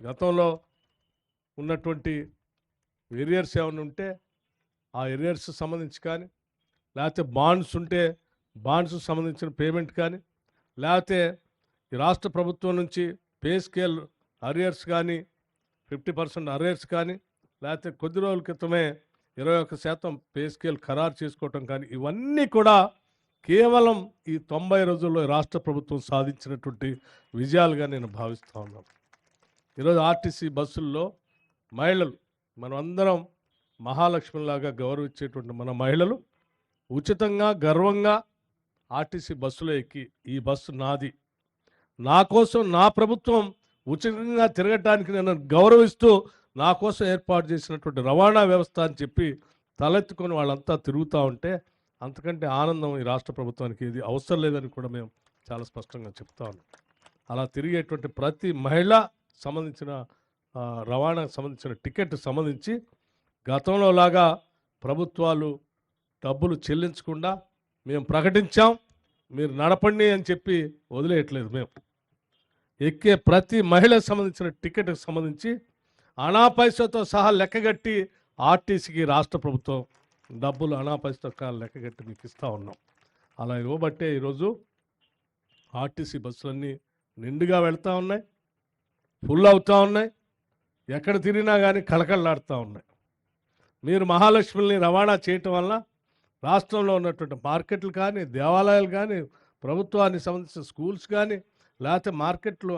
గతంలో ఉన్నటువంటి ఎరియర్స్ ఏమైనా ఉంటే ఆ ఎరియర్స్ సంబంధించి కానీ లేకపోతే బాండ్స్ ఉంటే బాండ్స్ సంబంధించిన పేమెంట్ కానీ లేకపోతే ఈ రాష్ట్ర ప్రభుత్వం నుంచి పే స్కేల్ అరియర్స్ కానీ ఫిఫ్టీ పర్సెంట్ అరియర్స్ కానీ లేకపోతే కొద్ది రోజుల క్రితమే ఇరవై ఒక్క శాతం పే స్కేల్ ఖరారు చేసుకోవటం కానీ ఇవన్నీ కూడా కేవలం ఈ తొంభై రోజుల్లో రాష్ట్ర ప్రభుత్వం సాధించినటువంటి విజయాలుగా నేను భావిస్తూ ఉన్నాను. ఈరోజు ఆర్టీసీ బస్సుల్లో మహిళలు మనం అందరం మహాలక్ష్మిలాగా గౌరవించేటువంటి మన మహిళలు ఉచితంగా గర్వంగా ఆర్టీసీ బస్సులో ఎక్కి ఈ బస్సు నాది. నా కోసం నా ప్రభుత్వం ఉచితంగా తిరగటానికి నేను గౌరవిస్తూ నా కోసం ఏర్పాటు చేసినటువంటి రవాణా వ్యవస్థ అని చెప్పి తలెత్తుకొని వాళ్ళంతా తిరుగుతూ ఉంటే అంతకంటే ఆనందం ఈ రాష్ట్ర ప్రభుత్వానికి. ఇది అవసరం లేదని కూడా మేము చాలా స్పష్టంగా చెప్తా ఉన్నాం. అలా తిరిగేటువంటి ప్రతి మహిళ సంబంధించిన రవాణాకు సంబంధించిన టికెట్ సంబంధించి గతంలో లాగా ప్రభుత్వాలు డబ్బులు చెల్లించకుండా మేము ప్రకటించాం మీరు నడపండి అని చెప్పి వదిలేయట్లేదు మేము. ఎక్కే ప్రతి మహిళకు సంబంధించిన టికెట్కి సంబంధించి అనాపైసతో సహా లెక్కగట్టి ఆర్టీసీకి రాష్ట్ర ప్రభుత్వం డబ్బులు అనాపైసతో లెక్కగట్టి మీకు ఇస్తూ ఉన్నాం. అలా ఇవ్వబట్టే ఈరోజు ఆర్టీసీ బస్సులన్నీ నిండుగా వెళ్తూ ఉన్నాయి. ఫుల్ అవుతూ ఉన్నాయి. ఎక్కడ తిరిగినా కానీ కళకళలాడుతూ ఉన్నాయి. మీరు మహాలక్ష్మిని రవాణా చేయటం వల్ల రాష్ట్రంలో ఉన్నటువంటి మార్కెట్లు కానీ దేవాలయాలు కానీ ప్రభుత్వానికి సంబంధించిన స్కూల్స్ కానీ లేకపోతే మార్కెట్లు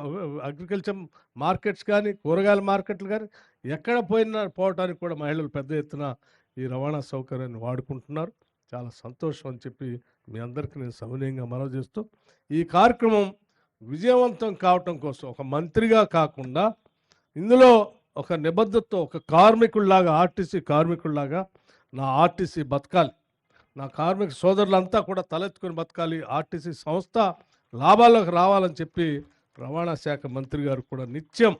అగ్రికల్చర్ మార్కెట్స్ కానీ కూరగాయల మార్కెట్లు కానీ ఎక్కడ పోయినా పోవటానికి కూడా మహిళలు పెద్ద ఎత్తున ఈ రవాణా సౌకర్యాన్ని వాడుకుంటున్నారు. చాలా సంతోషం అని చెప్పి మీ అందరికీ నేను సవినయంగా మనవి చేస్తూ ఈ కార్యక్రమం విజయవంతం కావటం కోసం ఒక మంత్రిగా కాకుండా ఇందులో ఒక నిబద్ధతతో ఒక కార్మికుల్లాగా ఆర్టీసీ కార్మికుల్లాగా నా ఆర్టీసీ బతకాలి. నా కార్మిక సోదరులంతా కూడా తలెత్తుకొని బతకాలి. ఆర్టీసీ సంస్థ లాభాల్లోకి రావాలని చెప్పి రవాణా శాఖ మంత్రి గారు కూడా నిత్యం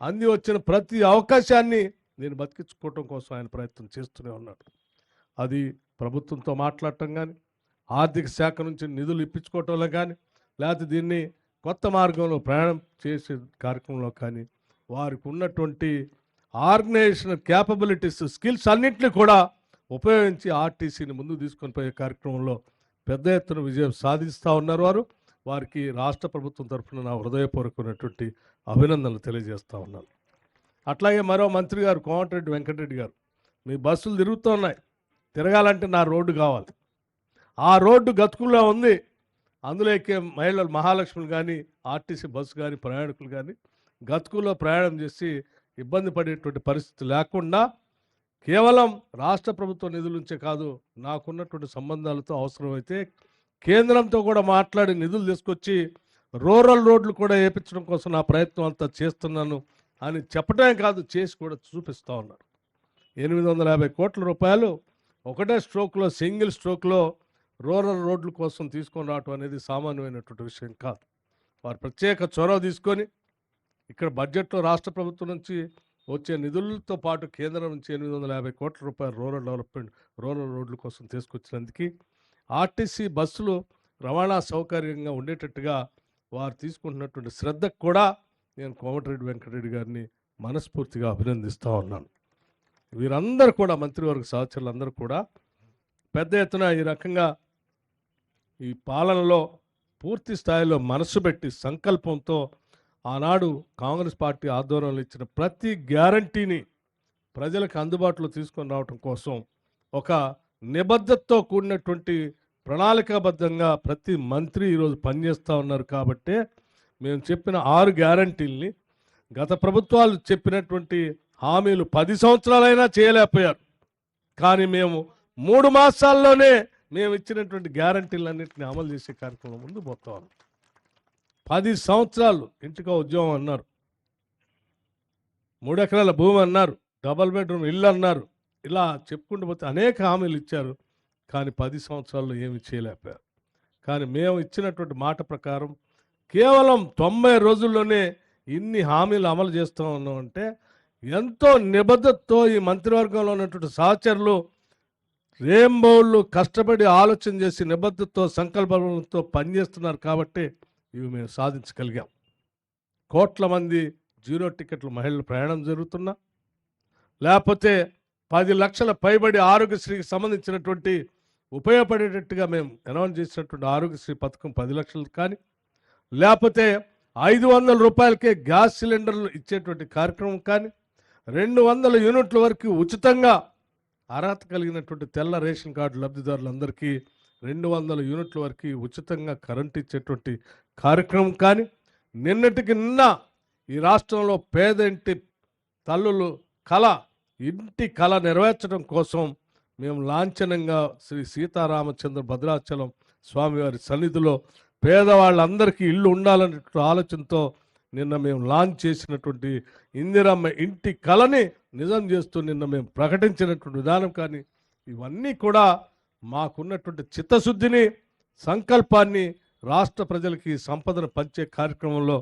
అంది వచ్చిన ప్రతి అవకాశాన్ని నేను బతికించుకోవటం కోసం ఆయన ప్రయత్నం చేస్తూనే ఉన్నాడు. అది ప్రభుత్వంతో మాట్లాడటం కానీ ఆర్థిక శాఖ నుంచి నిధులు ఇప్పించుకోవటంలో కానీ లేకపోతే దీన్ని కొత్త మార్గంలో ప్రయాణం చేసే కార్యక్రమంలో కానీ వారికి ఉన్నటువంటి ఆర్గనైజేషన్ క్యాపబిలిటీస్ స్కిల్స్ అన్నింటినీ కూడా ఉపయోగించి ఆర్టీసీని ముందు తీసుకొని పోయే కార్యక్రమంలో పెద్ద ఎత్తున విజయం సాధిస్తూ ఉన్నారు వారు. వారికి రాష్ట్ర ప్రభుత్వం తరఫున నా హృదయపూర్వకమైనటువంటి అభినందనలు తెలియజేస్తూ ఉన్నాను. అట్లాగే మరో మంత్రి గారు కోమటిరెడ్డి వెంకటరెడ్డి గారు మీ బస్సులు తిరుగుతూ ఉన్నాయి. తిరగాలంటే నా రోడ్డు కావాలి. ఆ రోడ్డు గతుకుల్లో ఉంది. అందులో ఎక్కే మహిళలు మహాలక్ష్ములు కానీ ఆర్టీసీ బస్సు కానీ ప్రయాణికులు కానీ గతుకులో ప్రయాణం చేసి ఇబ్బంది పడేటువంటి పరిస్థితి లేకుండా కేవలం రాష్ట్ర ప్రభుత్వ నిధుల నుంచే కాదు నాకున్నటువంటి సంబంధాలతో అవసరమైతే కేంద్రంతో కూడా మాట్లాడి నిధులు తీసుకొచ్చి రూరల్ రోడ్లు కూడా వేయించడం కోసం నా ప్రయత్నం అంతా చేస్తున్నాను అని చెప్పడమే కాదు చేసి కూడా చూపిస్తూ ఉన్నారు. ఎనిమిది వందల యాభై కోట్ల రూపాయలు ఒకటే స్ట్రోక్లో సింగిల్ స్ట్రోక్లో రూరల్ రోడ్ల కోసం తీసుకొని రావటం అనేది సామాన్యమైనటువంటి విషయం కాదు. వారు ప్రత్యేక చొరవ తీసుకొని ఇక్కడ బడ్జెట్లో రాష్ట్ర ప్రభుత్వం నుంచి వచ్చే నిధులతో పాటు కేంద్రం నుంచి ఎనిమిది వందల యాభై కోట్ల రూపాయలు రూరల్ డెవలప్మెంట్ రూరల్ రోడ్ల కోసం తీసుకొచ్చినందుకు ఆర్టీసీ బస్సులు రవాణా సౌకర్యంగా ఉండేటట్టుగా వారు తీసుకుంటున్నటువంటి శ్రద్ధకు కూడా నేను కోమటిరెడ్డి వెంకటరెడ్డి గారిని మనస్ఫూర్తిగా అభినందిస్తూ ఉన్నాను. వీరందరూ కూడా మంత్రివర్గ సహచరులందరూ కూడా పెద్ద ఎత్తున ఈ రకంగా ఈ పాలనలో పూర్తి స్థాయిలో మనసు పెట్టి సంకల్పంతో ఆనాడు కాంగ్రెస్ పార్టీ ఆధ్వర్యంలో ఇచ్చిన ప్రతి గ్యారంటీని ప్రజలకు అందుబాటులో తీసుకొని రావటం కోసం ఒక నిబద్ధతతో కూడినటువంటి ప్రణాళికాబద్ధంగా ప్రతి మంత్రి ఈరోజు పనిచేస్తూ ఉన్నారు కాబట్టే మేము చెప్పిన ఆరు గ్యారంటీల్ని గత ప్రభుత్వాలు చెప్పినటువంటి హామీలు పది సంవత్సరాలైనా చేయలేకపోయారు. కానీ మేము మూడు మాసాల్లోనే మేము ఇచ్చినటువంటి గ్యారంటీలన్నింటినీ అమలు చేసే కార్యక్రమం ముందు పోతాం పది సంవత్సరాలు ఇంటికో ఉద్యోగం అన్నారు. మూడు ఎకరాల భూమి అన్నారు. డబల్ బెడ్రూమ్ ఇల్లు అన్నారు. ఇలా చెప్పుకుంటూ పోతే అనేక హామీలు ఇచ్చారు. కానీ పది సంవత్సరాల్లో ఏమి చేయలేకపోయారు. కానీ మేము ఇచ్చినటువంటి మాట ప్రకారం కేవలం తొంభై రోజుల్లోనే ఇన్ని హామీలు అమలు చేస్తూ ఉన్నామంటే ఎంతో నిబద్ధతతో ఈ మంత్రివర్గంలో ఉన్నటువంటి సహచరులు రేంబోళ్ళు కష్టపడి ఆలోచన చేసి నిబద్ధతతో సంకల్పంతో పనిచేస్తున్నారు కాబట్టి ఇవి మేము సాధించగలిగాం. కోట్ల మంది జీరో టికెట్లు మహిళలు ప్రయాణం జరుగుతున్నా లేకపోతే పది లక్షల పైబడి ఆరోగ్యశ్రీకి సంబంధించినటువంటి ఉపయోగపడేటట్టుగా మేము అనౌన్స్ చేసినటువంటి ఆరోగ్యశ్రీ పథకం పది లక్షలు కానీ లేకపోతే ఐదు వందల రూపాయలకే గ్యాస్ సిలిండర్లు ఇచ్చేటువంటి కార్యక్రమం కానీ రెండు వందల యూనిట్ల వరకు ఉచితంగా అర్హత కలిగినటువంటి తెల్ల రేషన్ కార్డు లబ్ధిదారులందరికీ రెండు వందల యూనిట్ల వరకు ఉచితంగా కరెంట్ ఇచ్చేటువంటి కార్యక్రమం కానీ నిన్నటికి నిన్న ఈ రాష్ట్రంలో పేద ఇంటి తల్లులు కళ ఇంటి కళ నెరవేర్చడం కోసం మేము లాంఛనంగా శ్రీ సీతారామచంద్ర భద్రాచలం స్వామివారి సన్నిధిలో పేదవాళ్ళందరికీ ఇల్లు ఉండాలనే ఆలోచనతో నిన్న మేము లాంచ్ చేసినటువంటి ఇందిరమ్మ ఇంటి కళని నిజం చేస్తూ నిన్న మేము ప్రకటించినటువంటి విధానం కానీ ఇవన్నీ కూడా మాకున్నటువంటి చిత్తశుద్ధిని సంకల్పాన్ని రాష్ట్ర ప్రజలకి సంపదను పంచే కార్యక్రమంలో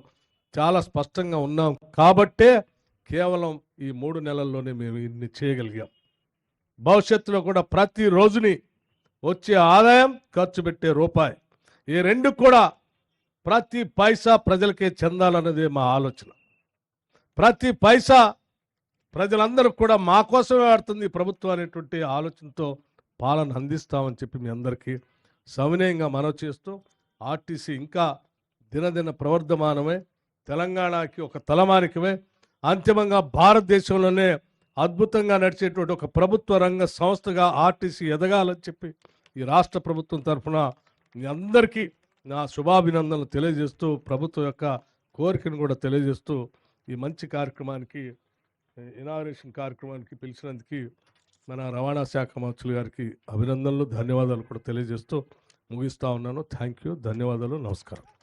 చాలా స్పష్టంగా ఉన్నాం. కాబట్టే కేవలం ఈ మూడు నెలల్లోనే మేము ఇన్ని చేయగలిగాం. భవిష్యత్తులో కూడా ప్రతి రోజుని వచ్చే ఆదాయం ఖర్చు పెట్టే రూపాయి. ఈ రెండు కూడా ప్రతి పైసా ప్రజలకే చెందాలన్నదే మా ఆలోచన. ప్రతి పైసా ప్రజలందరూ కూడా మా కోసమే ఆడుతుంది ప్రభుత్వం అనేటువంటి ఆలోచనతో పాలన అందిస్తామని చెప్పి మీ అందరికీ సవినయంగా మనవి చేస్తూ ఆర్టీసీ ఇంకా దినదిన ప్రవర్ధమానమే తెలంగాణకి ఒక తలమానికమే అంతిమంగా భారతదేశంలోనే అద్భుతంగా నడిచేటువంటి ఒక ప్రభుత్వ రంగ సంస్థగా ఆర్టీసీ ఎదగాలని చెప్పి ఈ రాష్ట్ర ప్రభుత్వం తరఫున మీ అందరికీ నా శుభాభినందనలు తెలియజేస్తూ ప్రభుత్వం యొక్క కోరికను కూడా తెలియజేస్తూ ఈ మంచి కార్యక్రమానికి ఇనాగరేషన్ కార్యక్రమానికి పిలిచినందుకు మన రవాణా శాఖ మంత్రులు గారికి అభినందనలు ధన్యవాదాలు కూడా తెలియజేస్తూ ముగిస్తూ ఉన్నాను. థ్యాంక్ యూ ధన్యవాదాలు నమస్కారం.